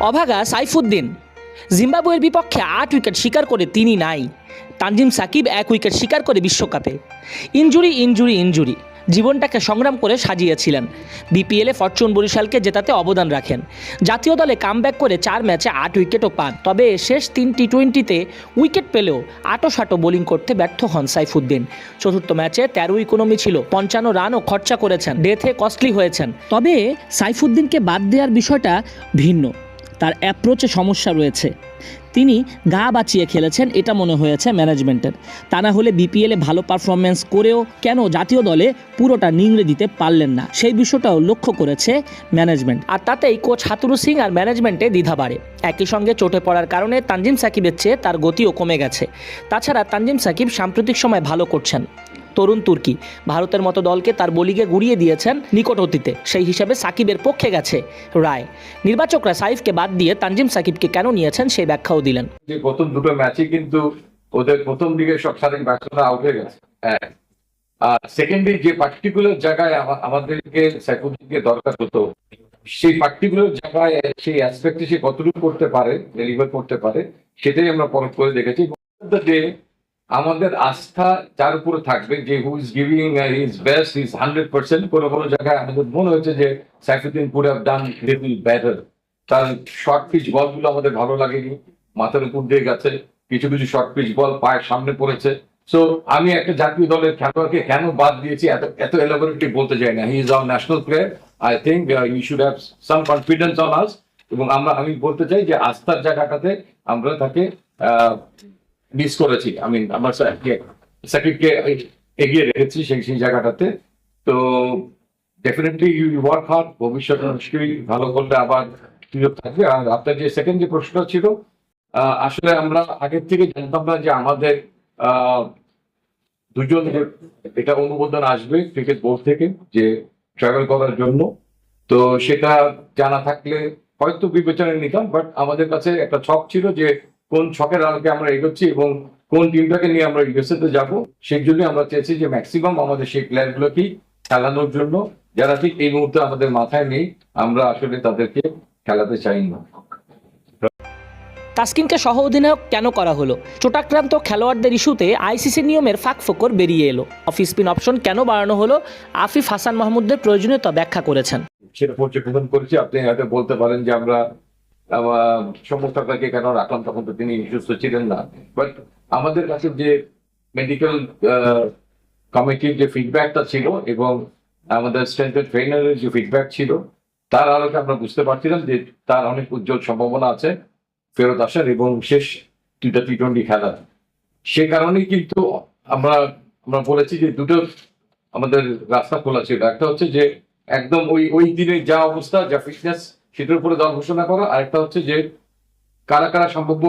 অভাগা সাইফুদ্দিন। জিম্বাবুয়ের বিপক্ষে আট উইকেট শিকার করে তিনি নাই। তানজিম সাকিব এক উইকেট শিকার করে বিশ্বকাপে। Injury injury injury. জীবনটাকে সংগ্রাম করে সাজিয়েছিলেন। বিপিএলে ফরচুন বরিশালকে জেতাতে অবদান রাখেন। জাতীয় দলে কামব্যাক করে চার ম্যাচে আট উইকেটও পান। তবে শেষ তিন টি টোয়েন্টিতে উইকেট পেলেও আটো সাটো বোলিং করতে ব্যর্থ হন সাইফুদ্দিন। চতুর্থ ম্যাচে তেরো ইকোনমি ছিল। পঞ্চান্ন রানও খরচা করেছেন। ডেথে কস্টলি হয়েছেন। তবে সাইফুদ্দিনকে বাদ দেওয়ার বিষয়টা ভিন্ন। তার অ্যাপ্রোচে সমস্যা রয়েছে। তিনি গা বাঁচিয়ে খেলেছেন, এটা মনে হয়েছে ম্যানেজমেন্টের তা না হলে বিপিএলে ভালো পারফরমেন্স করেও কেন জাতীয় দলে পুরোটা নিংড়ে দিতে পারলেন না? সেই বিষয়টাও লক্ষ্য করেছে ম্যানেজমেন্ট আর তাতেই কোচ হাতুরু সিং আর ম্যানেজমেন্টে দ্বিধা বাড়ে। একই সঙ্গে চোটে পড়ার কারণে তানজিম সাকিবের চেয়ে তার গতিও কমে গেছে। তাছাড়া তানজিম সাকিব সাম্প্রতিক সময় ভালো করছেন। তরুণ তুর্কি। ভারতের মতো দলকে তার বোলিংয়ে গুড়িয়ে দিয়েছেন নিকট অতীতে সেই হিসাবে সাকিবের পক্ষে গেছে রায়। নির্বাচকরা সাইফকে বাদ দিয়ে তানজিম সাকিবকে কেন নিয়েছেন সেই ব্যাখ্যাও দিলেন। প্রথম দুটো ম্যাচে কিন্তু ওদের প্রথম দিকে সব স্বাধীন ব্যাটসম্যানরা আউট হয়ে গেছে। হ্যাঁ। আর সেকেন্ডলি যে পার্টিকুলার জায়গায় আমাদেরকে সাইফুদ্দিনকে দরকার হতো, সেই পার্টিকুলার জায়গায় সেই অ্যাসপেক্টে সে কতটুকু করতে পারে ডেলিভার করতে পারে, সেটাই আমরা পরখ করে দেখেছি। যে আমাদের আস্থা যার উপরে থাকবে, যে who is giving is best is hundred percent কোনো কোনো জায়গায় আমাদের মনে হয়েছে যে Saifuddin could have done little better তার শর্ট পিচ বলগুলো আমাদের ভালো লাগেনি, মাথার উপর দিয়ে গেছে, কিছু কিছু শর্ট পিচ বল পায়ের সামনে পড়েছে। সো আমি একটা জাতীয় দলের খেলোয়াড়কে কেন বাদ দিয়েছি, এত এত এলাবোরেটলি বলতে চাই না। He is our national player I think you should have some confidence on us এবং আমরা, আমি বলতে চাই যে আস্থার জায়গাটাতে আমরা তাকে মিস করেছি। আমি আমার সাকিবকে এগিয়ে রেখেছি সেই সেই জায়গাটাতে। তো ডেফিনেটলি ইউ ওয়ার্ক হার্ড ভবিষ্যতে নিশ্চয়ই ভালো করলে আবার সুযোগ থাকবে। আর আপনার যে সেকেন্ড যে প্রশ্নটা ছিল আসলে আমরা আগের থেকে জানতাম না যে আমাদের দুজন এটা অনুমোদন আসবে ক্রিকেট বোর্ড থেকে যে ট্রাভেল করার জন্য। তো সেটা জানা থাকলে হয়তো বিবেচনায় নিতাম বাট আমাদের কাছে একটা ছক ছিল যে কোন ছকের আলোকে আমরা এগোচ্ছি এবং কোন টিমটাকে নিয়ে আমরা ইউএসএ তে যাব সেই জন্য আমরা চেয়েছি যে ম্যাক্সিমাম আমাদের সেই প্লেয়ার গুলোকেই খেলানোর জন্য যারা ঠিক এই মুহূর্তে আমাদের মাথায় নেই আমরা আসলে তাদেরকে খেলাতে চাই না। তাসকিনকে সহ অধিনায়ক কেন করা হলো? চোটাক্রান্ত খেলোয়াড়দের ইস্যুতে আইসিসি নিয়মের ফাঁক ফোকর বেরিয়ে এলো। অফ স্পিন অপশন কেন বাড়ানো হলো? আফিফ হাসান মাহমুদের প্রয়োজনীয়তা ব্যাখ্যা করেছেন। সেটা পর্যবেক্ষণ করেছি আপনি হয়তো বলতে পারেন যে আমরা আহ, সমর্থককে কেন রাখলাম তখন তো তিনি সুস্থ ছিলেন না। বাট আমাদের কাছে যে মেডিকেল কমিটির যে ফিডব্যাকটা ছিল এবং আমাদের স্ট্রেংথ ট্রেনারের যে ফিডব্যাক ছিল তার আলোকে আমরা বুঝতে পারছিলাম যে তার অনেক উজ্জ্বল সম্ভাবনা আছে ফেরত আসার এবং শেষ দুইটা টি টোয়েন্টি খেলার সে কারণেই কিন্তু আমরা আমরা বলেছি যে দুটো আমাদের রাস্তা খোলা ছিল। একটা হচ্ছে যে একদম ওই ওই দিনে যা অবস্থা যা ফিটনেস সেটার উপরে দল ঘোষণা করা। আরেকটা হচ্ছে যে, কারা কারা সম্ভাব্য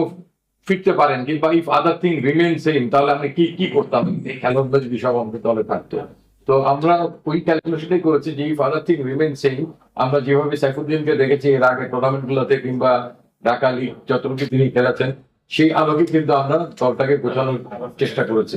ফিরতে পারেন কিংবা if other thing remain same তাহলে আমরা কি কি করতাম? এই খেলোয়াড়রা যদি সব আমাদের দলে থাকতো। তো আমরা ওই ক্যালকুলেশনটাই করেছি যে if other thing remain same আমরা যেভাবে সাইফুদ্দিনকে দেখেছি, এর আগে টুর্নামেন্ট গুলোতে কিংবা ঢাকা লিগ যতটুকু তিনি খেলেছেন, সেই আলোকে কিন্তু আমরা দলটাকে গোছানোর চেষ্টা করেছি।